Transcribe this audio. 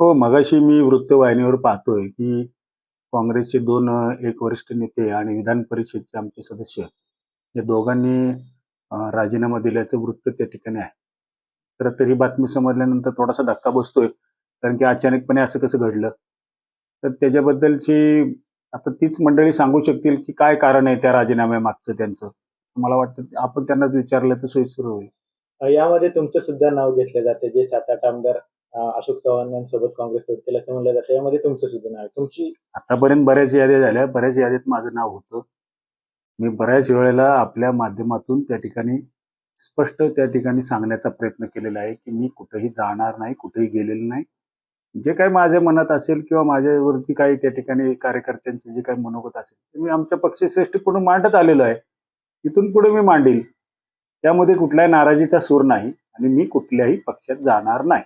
हो मगाशी मी वृत्तवाहिनीवर पाहतोय की काँग्रेसचे दोन एक वरिष्ठ नेते आणि विधान परिषदचे आमचे सदस्य या दोघांनी राजीनामा दिल्याचं वृत्त त्या ठिकाणी आहे. तर तरी बातमी समजल्यानंतर थोडासा धक्का बसतोय कारण की अचानकपणे असं कसं घडलं? तर त्याच्याबद्दलची आता तीच मंडळी सांगू शकतील की काय कारण आहे त्या राजीनाम्यामागचं त्यांचं? मला वाटतं. आपण त्यांनाच विचारलं तर सोयीस्कर होईल. यामध्ये तुमचं सुद्धा नाव घेतलं जातं जे सात आठ आमदार अशोक चव्हाणांसोबत काँग्रेस सोडतील असं म्हणलं जातं. यामध्ये तुमचं सुद्धा नाव तुमची आतापर्यंत बऱ्याच याद्या झाल्या. बऱ्याच यादीत माझं नाव होतं. मी बऱ्याच वेळेला आपल्या माध्यमातून त्या ठिकाणी स्पष्ट त्या ठिकाणी सांगण्याचा प्रयत्न केलेला आहे की मी कुठेही जाणार नाही कुठेही गेलेलो नाही. जे काही माझ्या मनात असेल किंवा माझ्यावरती काही त्या ठिकाणी कार्यकर्त्यांचे जे काही मनोगत असेल ते मी आमच्या पक्षश्रेष्ठी पुढे मांडत आलेलो आहे. इथून पुढे मी मांडील. त्यामध्ये कुठल्याही नाराजीचा सूर नाही आणि मी कुठल्याही पक्षात जाणार नाही.